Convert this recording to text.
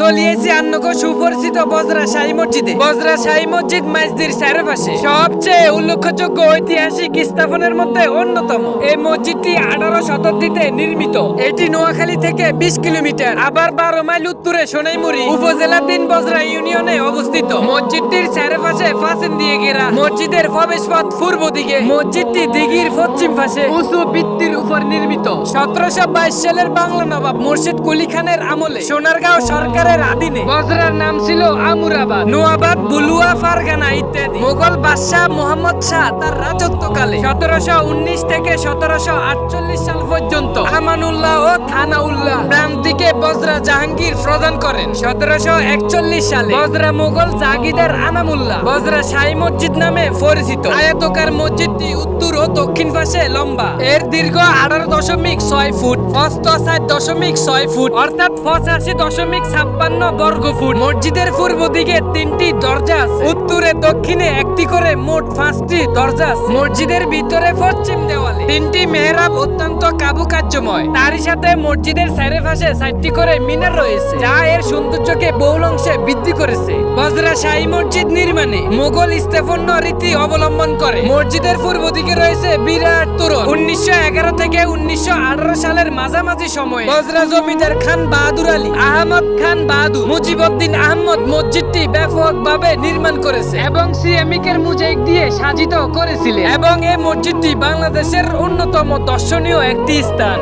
চলিয়েছি আন্নক সুপরিচিত বজরা শাহী মসজিদে। বজরা শাহী মসজিদ মাইজদির চারপাশে। সবচেয়ে উল্লেখযোগ্য ঐতিহাসিক স্থাপনের মধ্যে অন্যতম। এই মসজিদটি আঠারো শতাব্দীতে নির্মিত। এটি নোয়াখালী থেকে বিশ কিলোমিটার, আবার বারো মাইল উত্তরে সোনাইমুড়ি উপজেলাধীন বজরা ইউনিয়নে অবস্থিত। মসজিদটির চারপাশে ফাঁসেন দিয়ে ঘেরা মসজিদের প্রবেশ পথ পূর্ব দিকে। মসজিদটি দিঘির পশ্চিম পাশে উঁচু ভিত্তির উপর নির্মিত। সতেরোশো বাইশ সালের বাংলা নবাব মুর্শিদ কুলি খানের আমলে সোনারগাঁও সরকারের আধীনে বজরার নাম ছিল আমুরাবাদ। নোয়াবাদ বুলুয়া ফারগানা ইত্যাদি। মোগল বাদশাহ মোহাম্মদ শাহ তার রাজত্বকালে। সতেরোশো উনিশ থেকে সতেরোশো আটচল্লিশ সাল পর্যন্ত আমানুল্লাহ ও থানাউল্লাহ। প্রান্তিকে বজরা জাহাঙ্গীর প্রদান করেন। সতেরোশো একচল্লিশ সালে বজরা মোগল জাগিদার আনামুল্লাহ বজরা শাহী মসজিদ নামে পরিচিত। আয়তকার মসজিদটি উত্তর ও দক্ষিণ পাশে লম্বা। এর দীর্ঘ আঠারো দশমিক ছয় ফুট সাত দশমিক ছয় ফুট, অর্থাৎ পঁচাশি দশমিক ছাপ্পান্ন বর্গ ফুট। মসজিদের পূর্ব দিকে তিনটি দরজা আছে। উত্তরে দক্ষিণে একটি করে মোট পাঁচটি দরজা আছে। মসজিদের ভিতরে পশ্চিম দেওয়ালে তিনটি মেহরাব অত্যন্ত কাবুকার্যময় তারই সাথে মসজিদের চারিপাশে চারটি করে মিনার রয়েছে, যা এর সৌন্দর্যকে বহুল অংশে বৃদ্ধি করেছে। বজরা শাহী মসজিদ নির্মাণে মোগল স্থাপত্য রীতি অবলম্বন করে। মসজিদের পূর্ব দিকে রয়েছে বিরাট তোরণ। উনিশশো এগারো থেকে উনিশশো আঠারো সালের মাঝামাঝি সময়ে বজরা জমিদার খান বাহাদুর আলী, আহমদ খান বাহাদুর, মুজিবউদ্দিন আহমদ মসজিদটি ব্যাপকভাবে নির্মাণ করেছে এবং সিরামিকের মুজাইক দিয়ে সাজিত করেছিলেন। এবং এই মসজিদটি বাংলাদেশের অন্যতম দর্শনীয় একটি স্থান।